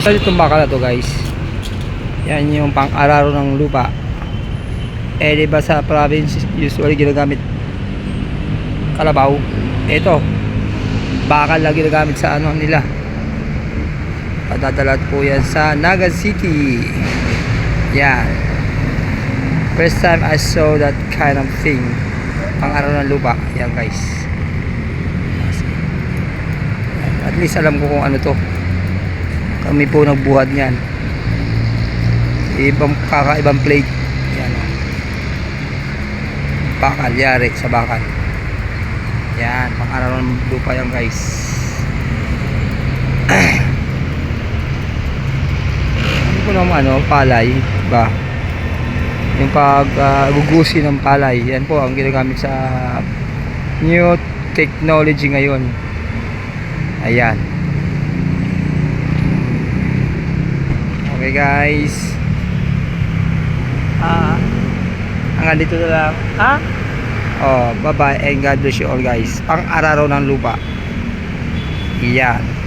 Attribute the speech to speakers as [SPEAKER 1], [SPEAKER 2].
[SPEAKER 1] Sa itong baka to guys. Yan yung pang-araro ng lupa. Eh di ba sa province usually ginagamit kalabaw. Ito. Bakal lang ginagamit sa ano nila. Padadala po yan sa Naga City. Yan. First time I saw that kind of thing. Pang-araro ng lupa. Yan guys. At least alam ko kung ano to. Kami po nagbuhat niyan. Ibang kakaibang plate. Yan. oh. Bakal, yari sa bakal. Yan, pang-araw ng lupa yan guys. ano ko naman ano, palay ba? Yung pag gugusi ng palay, yan po ang ginagamit sa new technology ngayon. Ayan. Okay guys. Ah, hanggang dito na lang. Ha? Oh, bye bye and God bless you all guys. Pang araro ng lupa. Iyan.